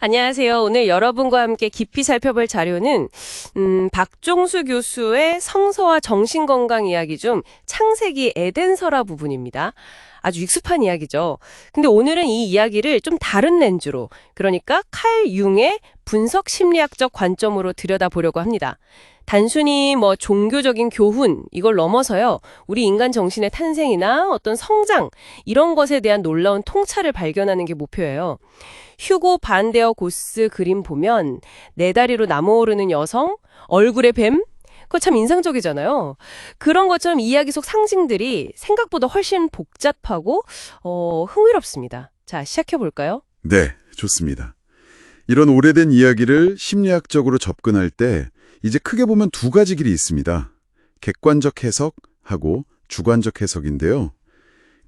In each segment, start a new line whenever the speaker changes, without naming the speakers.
안녕하세요. 오늘 여러분과 함께 깊이 살펴볼 자료는 음, 박종수 교수의 성서와 정신건강 이야기 중 창세기 에덴설화 부분입니다. 아주 익숙한 이야기죠. 근데 오늘은 이 이야기를 좀 다른 렌즈로, 그러니까 칼 융의 분석 심리학적 관점으로 들여다보려고 합니다. 단순히 뭐 종교적인 교훈 이걸 넘어서요. 우리 인간 정신의 탄생이나 어떤 성장 이런 것에 대한 놀라운 통찰을 발견하는 게 목표예요. 휴고 반데어 고스 그림 보면 네 다리로 남아오르는 여성, 얼굴에 뱀? 그거 참 인상적이잖아요. 그런 것처럼 이야기 속 상징들이 생각보다 훨씬 복잡하고 어, 흥미롭습니다. 자, 시작해 볼까요?
네, 좋습니다. 이런 오래된 이야기를 심리학적으로 접근할 때 이제 크게 보면 두 가지 길이 있습니다. 객관적 해석하고 주관적 해석인데요.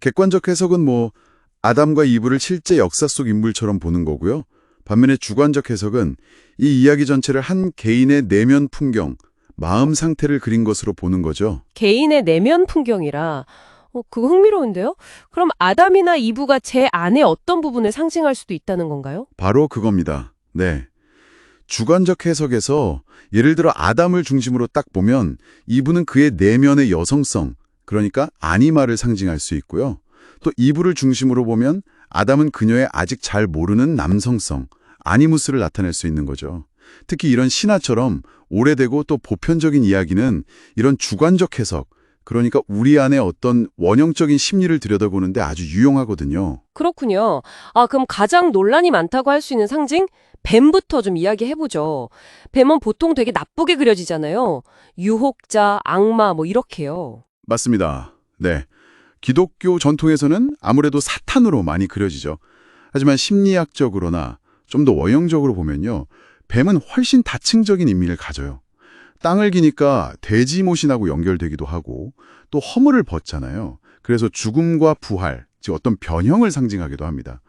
객관적 해석은 뭐 아담과 이브를 실제 역사 속 인물처럼 보는 거고요. 반면에 주관적 해석은 이 이야기 전체를 한 개인의 내면 풍경, 마음 상태를 그린 것으로 보는 거죠.
개인의 내면 풍경이라 어, 그거 흥미로운데요? 그럼 아담이나 이브가 제 안의 어떤 부분을 상징할 수도 있다는 건가요?
바로 그겁니다. 네. 주관적 해석에서 예를 들어 아담을 중심으로 딱 보면 이브는 그의 내면의 여성성, 그러니까 아니마를 상징할 수 있고요. 또 이브를 중심으로 보면 아담은 그녀의 아직 잘 모르는 남성성, 아니무스를 나타낼 수 있는 거죠. 특히 이런 신화처럼 오래되고 또 보편적인 이야기는 이런 주관적 해석, 그러니까 우리 안에 어떤 원형적인 심리를 들여다보는데 아주 유용하거든요.
그렇군요. 아, 그럼 가장 논란이 많다고 할 수 있는 상징? 뱀부터 좀 이야기해보죠. 뱀은 보통 되게 나쁘게 그려지잖아요. 유혹자, 악마, 뭐 이렇게요.
맞습니다. 네. 기독교 전통에서는 아무래도 사탄으로 많이 그려지죠. 하지만 심리학적으로나 좀 더 원형적으로 보면요. 뱀은 훨씬 다층적인 의미를 가져요. 땅을 기니까 돼지 모신하고 연결되기도 하고 또 허물을 벗잖아요. 그래서 죽음과 부활, 즉 어떤 변형을 상징하기도 합니다.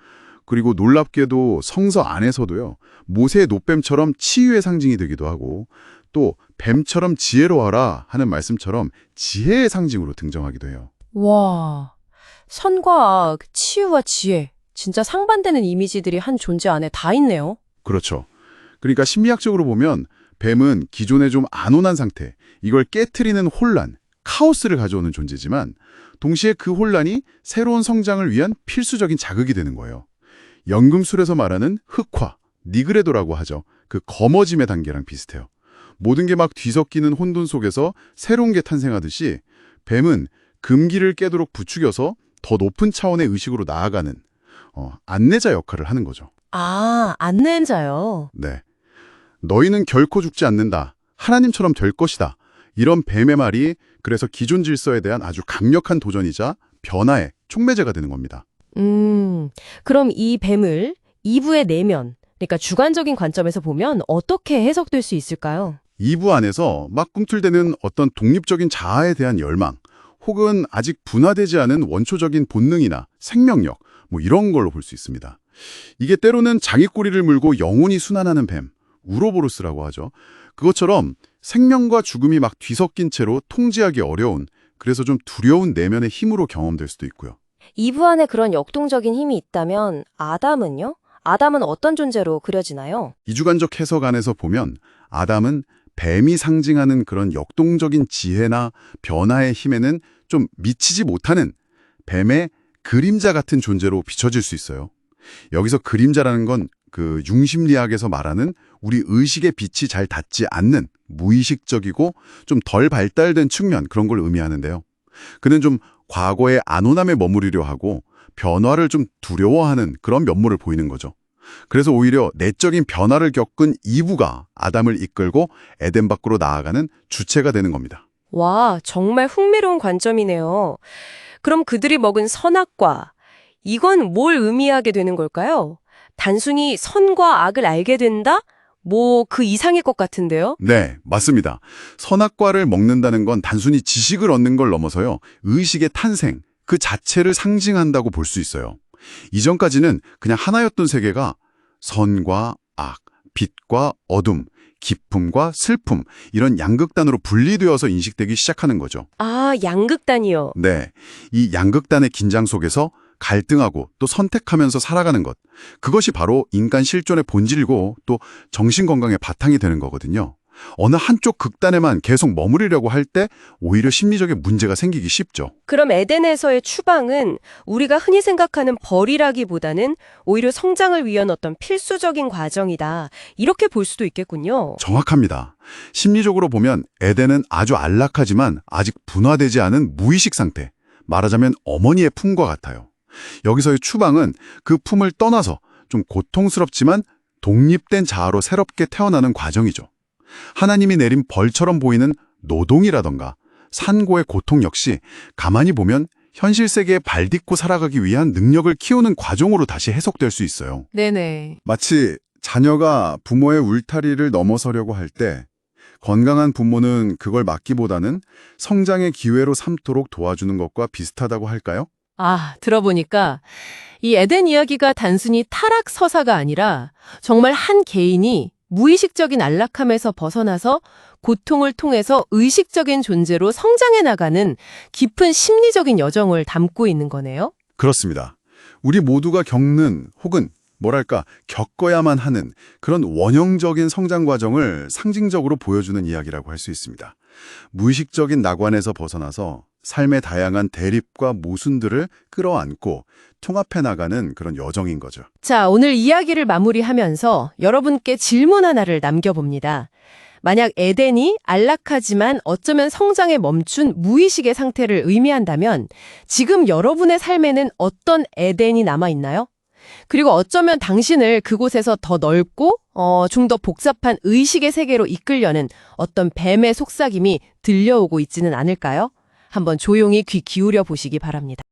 그리고 놀랍게도 성서 안에서도요. 모세의 노뱀처럼 치유의 상징이 되기도 하고 또 뱀처럼 지혜로워라 하는 말씀처럼 지혜의 상징으로 등장하기도 해요.
와, 선과 악, 치유와 지혜. 진짜 상반되는 이미지들이 한 존재 안에 다 있네요.
그렇죠. 그러니까 심리학적으로 보면 뱀은 기존에 좀 안온한 상태, 이걸 깨트리는 혼란, 카오스를 가져오는 존재지만 동시에 그 혼란이 새로운 성장을 위한 필수적인 자극이 되는 거예요. 연금술에서 말하는 흑화, 니그레도라고 하죠. 그 검어짐의 단계랑 비슷해요. 모든 게 막 뒤섞이는 혼돈 속에서 새로운 게 탄생하듯이 뱀은 금기를 깨도록 부추겨서 더 높은 차원의 의식으로 나아가는 어, 안내자 역할을 하는 거죠.
아, 안내자요.
네. 너희는 결코 죽지 않는다. 하나님처럼 될 것이다. 이런 뱀의 말이 그래서 기존 질서에 대한 아주 강력한 도전이자 변화의 촉매제가 되는 겁니다.
음, 그럼 이 뱀을 이브의 내면, 그러니까 주관적인 관점에서 보면 어떻게 해석될 수 있을까요?
2부 안에서 막 꿈틀대는 어떤 독립적인 자아에 대한 열망, 혹은 아직 분화되지 않은 원초적인 본능이나 생명력, 뭐 이런 걸로 볼 수 있습니다. 이게 때로는 자기 꼬리를 물고 영혼이 순환하는 뱀, 우로보로스라고 하죠. 그것처럼 생명과 죽음이 막 뒤섞인 채로 통제하기 어려운, 그래서 좀 두려운 내면의 힘으로 경험될 수도 있고요.
이브 안에 그런 역동적인 힘이 있다면 아담은요? 아담은 어떤 존재로 그려지나요?
이주관적 해석 안에서 보면 아담은 뱀이 상징하는 그런 역동적인 지혜나 변화의 힘에는 좀 미치지 못하는 뱀의 그림자 같은 존재로 비춰질 수 있어요. 여기서 그림자라는 건 그 융심리학에서 말하는 우리 의식의 빛이 잘 닿지 않는 무의식적이고 좀 덜 발달된 측면 그런 걸 의미하는데요. 그는 좀 과거의 안온함에 머무르려 하고 변화를 좀 두려워하는 그런 면모를 보이는 거죠. 그래서 오히려 내적인 변화를 겪은 이브가 아담을 이끌고 에덴 밖으로 나아가는 주체가 되는 겁니다.
와, 정말 흥미로운 관점이네요. 그럼 그들이 먹은 선악과, 이건 뭘 의미하게 되는 걸까요? 단순히 선과 악을 알게 된다? 뭐 그 이상일 것 같은데요?
네, 맞습니다. 선악과를 먹는다는 건 단순히 지식을 얻는 걸 넘어서요. 의식의 탄생, 그 자체를 상징한다고 볼 수 있어요. 이전까지는 그냥 하나였던 세계가 선과 악, 빛과 어둠, 기쁨과 슬픔 이런 양극단으로 분리되어서 인식되기 시작하는 거죠.
아, 양극단이요.
네, 이 양극단의 긴장 속에서 갈등하고 또 선택하면서 살아가는 것. 그것이 바로 인간 실존의 본질이고 또 정신 건강의 바탕이 되는 거거든요. 어느 한쪽 극단에만 계속 머무르려고 할 때 오히려 심리적인 문제가 생기기 쉽죠.
그럼 에덴에서의 추방은 우리가 흔히 생각하는 벌이라기보다는 오히려 성장을 위한 어떤 필수적인 과정이다. 이렇게 볼 수도 있겠군요.
정확합니다. 심리적으로 보면 에덴은 아주 안락하지만 아직 분화되지 않은 무의식 상태. 말하자면 어머니의 품과 같아요. 여기서의 추방은 그 품을 떠나서 좀 고통스럽지만 독립된 자아로 새롭게 태어나는 과정이죠. 하나님이 내린 벌처럼 보이는 노동이라던가 산고의 고통 역시 가만히 보면 현실 세계에 발딛고 살아가기 위한 능력을 키우는 과정으로 다시 해석될 수 있어요.
네네.
마치 자녀가 부모의 울타리를 넘어서려고 할 때 건강한 부모는 그걸 막기보다는 성장의 기회로 삼도록 도와주는 것과 비슷하다고 할까요?
아, 들어보니까 이 에덴 이야기가 단순히 타락 서사가 아니라 정말 한 개인이 무의식적인 안락함에서 벗어나서 고통을 통해서 의식적인 존재로 성장해 나가는 깊은 심리적인 여정을 담고 있는 거네요.
그렇습니다. 우리 모두가 겪는 혹은 뭐랄까 겪어야만 하는 그런 원형적인 성장 과정을 상징적으로 보여주는 이야기라고 할 수 있습니다. 무의식적인 낙관에서 벗어나서 삶의 다양한 대립과 모순들을 끌어안고 통합해 나가는 그런 여정인 거죠.
자, 오늘 이야기를 마무리하면서 여러분께 질문 하나를 남겨봅니다. 만약 에덴이 안락하지만 어쩌면 성장에 멈춘 무의식의 상태를 의미한다면 지금 여러분의 삶에는 어떤 에덴이 남아있나요? 그리고 어쩌면 당신을 그곳에서 더 넓고 어, 좀 더 복잡한 의식의 세계로 이끌려는 어떤 뱀의 속삭임이 들려오고 있지는 않을까요? 한번 조용히 귀 기울여 보시기 바랍니다.